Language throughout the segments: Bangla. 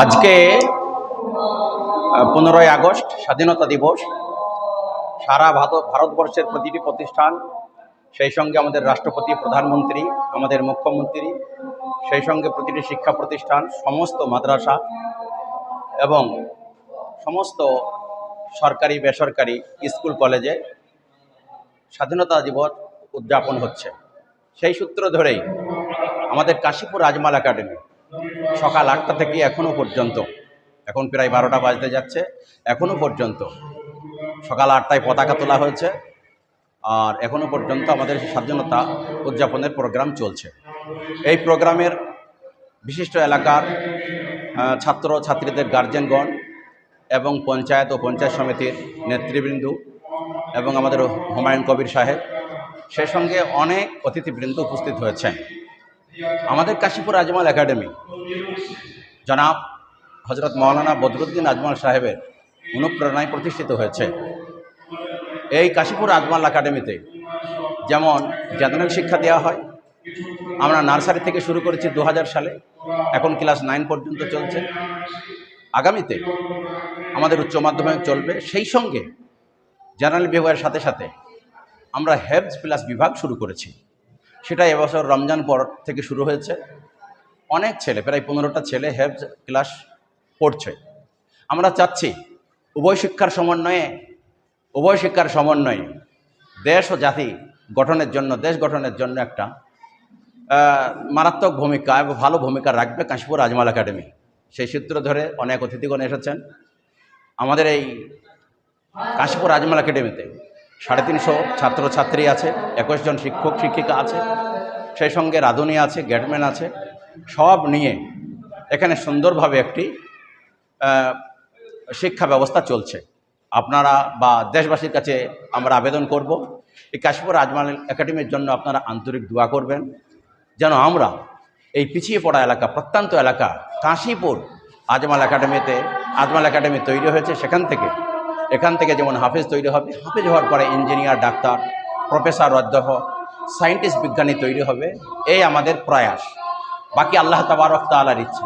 আজকে পনেরোই আগস্ট, স্বাধীনতা দিবস। সারা ভারত, ভারতবর্ষের প্রতিটি প্রতিষ্ঠান, সেই সঙ্গে আমাদের রাষ্ট্রপতি, প্রধানমন্ত্রী, আমাদের মুখ্যমন্ত্রী, সেই সঙ্গে প্রতিটি শিক্ষা প্রতিষ্ঠান, সমস্ত মাদ্রাসা এবং সমস্ত সরকারি, বেসরকারি স্কুল, কলেজে স্বাধীনতা দিবস উদযাপন হচ্ছে। সেই সূত্র ধরেই আমাদের কাশীপুর আজমাল একাডেমি সকাল আটটা থেকে এখনও পর্যন্ত। এখন প্রায় বারোটা বাজতে যাচ্ছে। এখনও পর্যন্ত সকাল আটটায় পতাকা তোলা হয়েছে। আর এখনও পর্যন্ত আমাদের স্বাধীনতা উদযাপনের প্রোগ্রাম চলছে। এই প্রোগ্রামের বিশিষ্ট এলাকার ছাত্র ছাত্রীদের গার্জেনগণ এবং পঞ্চায়েত ও পঞ্চায়েত সমিতির নেতৃবৃন্দ এবং আমাদের হুমায়ুন কবির সাহেব, সে সঙ্গে অনেক অতিথিবৃন্দ উপস্থিত হয়েছেন। আমাদের কাশীপুর আজমাল একাডেমি। জনাব হজরত মৌলানা বদরুদ্দিন আজমাল সাহেবের অনুপ্রেরণায় প্রতিষ্ঠিত হয়েছে। এই কাশীপুর আজমাল একাডেমিতে যেমন জেনারেল শিক্ষা দেওয়া হয়, আমরা নার্সারি থেকে শুরু করেছি দু হাজার সালে, এখন ক্লাস নাইন পর্যন্ত চলছে। আগামীতে আমাদের উচ্চ মাধ্যমিক চলবে। সেই সঙ্গে জেনারেল বিভাগের সাথে সাথে আমরা হেলথ প্লাস বিভাগ শুরু করেছি। সেটা এবছর রমজান পর থেকে শুরু হয়েছে। অনেক ছেলে, প্রায় পনেরোটা ছেলে হেলথ ক্লাস পড়ছে আমরা চাচ্ছি উভয় শিক্ষার সমন্বয়ে, উভয় শিক্ষার সমন্বয়ে দেশ ও জাতি গঠনের জন্য, দেশ গঠনের জন্য একটা মারাত্মক ভূমিকা এবং ভালো ভূমিকা রাখবে কাশীপুর আজমাল একাডেমি। সেই সূত্র ধরে অনেক অতিথিগণ এসেছেন। আমাদের এই কাশীপুর আজমাল একাডেমিতে সাড়ে তিনশো ছাত্রছাত্রী আছে, একুশ জন শিক্ষক, শিক্ষিকা আছে। সেই সঙ্গে রাঁধুনি আছে গেটম্যান আছে। সব নিয়ে এখানে সুন্দরভাবে একটি শিক্ষা ব্যবস্থা চলছে। আপনারা বা দেশবাসীর কাছে আমরা আবেদন করব। এই কাশীপুর আজমাল একাডেমির জন্য আপনারা আন্তরিক দোয়া করবেন। যেন আমরা এই পিছিয়ে পড়া এলাকা, প্রত্যন্ত এলাকা, কাশীপুর আজমাল একাডেমিতে আজমাল একাডেমি তৈরি হয়েছে, সেখান থেকে এখান থেকে যেমন হাফেজ তৈরি হবে, হাফেজ হওয়ার পরে ইঞ্জিনিয়ার ডাক্তার প্রফেসর অধ্যাপক সায়েন্টিস্ট বিজ্ঞানী তৈরি হবে, এই আমাদের প্রয়াস। বাকি আল্লাহ তাবারক তালার ইচ্ছা।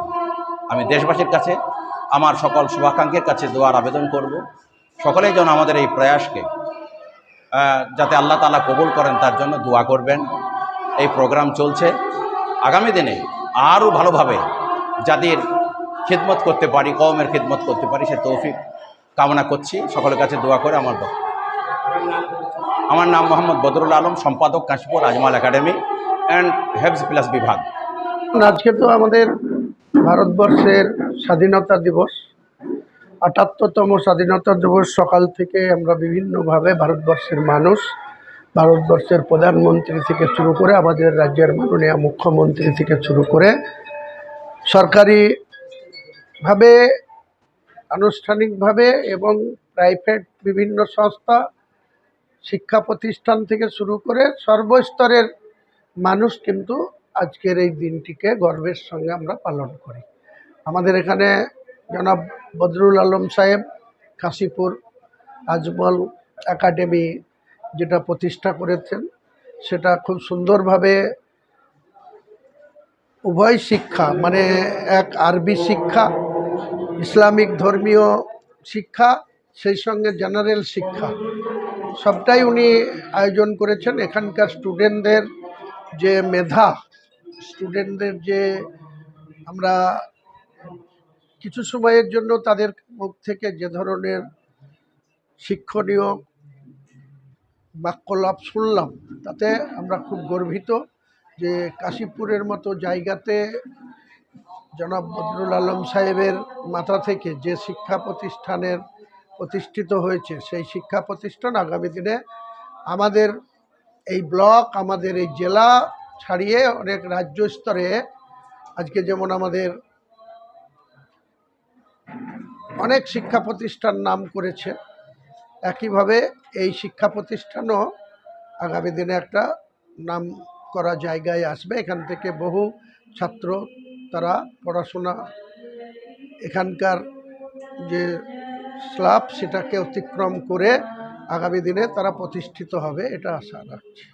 আমি দেশবাসীর কাছে আমার সকল শুভাকাঙ্ক্ষীর কাছে দোয়ার আবেদন করব। সকলেই যেন আমাদের এই প্রয়াসকে যাতে আল্লাহ তালা কবুল করেন, তার জন্য দোয়া করবেন। এই প্রোগ্রাম চলছে। আগামী দিনে আরও ভালোভাবে যাদের খিদমত করতে পারি, কওমের খিদমত করতে পারি, সে তৌফিক কামনা করছি, সকলের কাছে দোয়া করে আমার। আমার নাম মোহাম্মদ বদরুল আলম, সম্পাদক কাশীপুর আজমাল একাডেমি অ্যান্ড হেভস প্লাস বিভাগ আজকে তো আমাদের ভারতবর্ষের স্বাধীনতা দিবস আটাত্তরতম স্বাধীনতা দিবস সকাল থেকে আমরা বিভিন্নভাবে ভারতবর্ষের মানুষ, ভারতবর্ষের প্রধানমন্ত্রী থেকে শুরু করে আমাদের রাজ্যের মাননীয় মুখ্যমন্ত্রী থেকে শুরু করে সরকারিভাবে আনুষ্ঠানিকভাবে এবং প্রাইভেট বিভিন্ন সংস্থা, শিক্ষা প্রতিষ্ঠান থেকে শুরু করে সর্বস্তরের মানুষ কিন্তু আজকের এই দিনটিকে গর্বের সঙ্গে আমরা পালন করি। আমাদের এখানে জনাব বদরুল আলম সাহেব, কাশীপুর আজমল একাডেমি যেটা প্রতিষ্ঠা করেছেন, সেটা খুব সুন্দরভাবে উভয় শিক্ষা মানে এক আরবি শিক্ষা ইসলামিক ধর্মীয় শিক্ষা, সেই সঙ্গে জেনারেল শিক্ষা। সবটাই উনি আয়োজন করেছেন। এখানকার স্টুডেন্টদের যে মেধা, স্টুডেন্টদের যে আমরা কিছু সময়ের জন্য তাদের মুখ থেকে যে ধরনের শিক্ষণীয় বাক্যলাভ শুনলাম, তাতে আমরা খুব গর্বিত যে কাশীপুরের মতো জায়গাতে জনাব বদরুল আলম সাহেবের মাথা থেকে যে শিক্ষা প্রতিষ্ঠানের প্রতিষ্ঠিত হয়েছে, সেই শিক্ষা প্রতিষ্ঠান আগামী দিনে আমাদের এই ব্লক, আমাদের এই জেলা ছাড়িয়ে অনেক রাজ্য স্তরে আজকে যেমন আমাদের অনেক শিক্ষা প্রতিষ্ঠান নাম করেছে, একইভাবে এই শিক্ষা প্রতিষ্ঠানও আগামী দিনে একটা নাম করা জায়গায় আসবে। এখান থেকে বহু ছাত্র তারা পড়াশোনা, এখানকার যে স্লাব সেটাকে অতিক্রম করে আগামী দিনে তারা প্রতিষ্ঠিত হবে, এটা আশা রাখছি।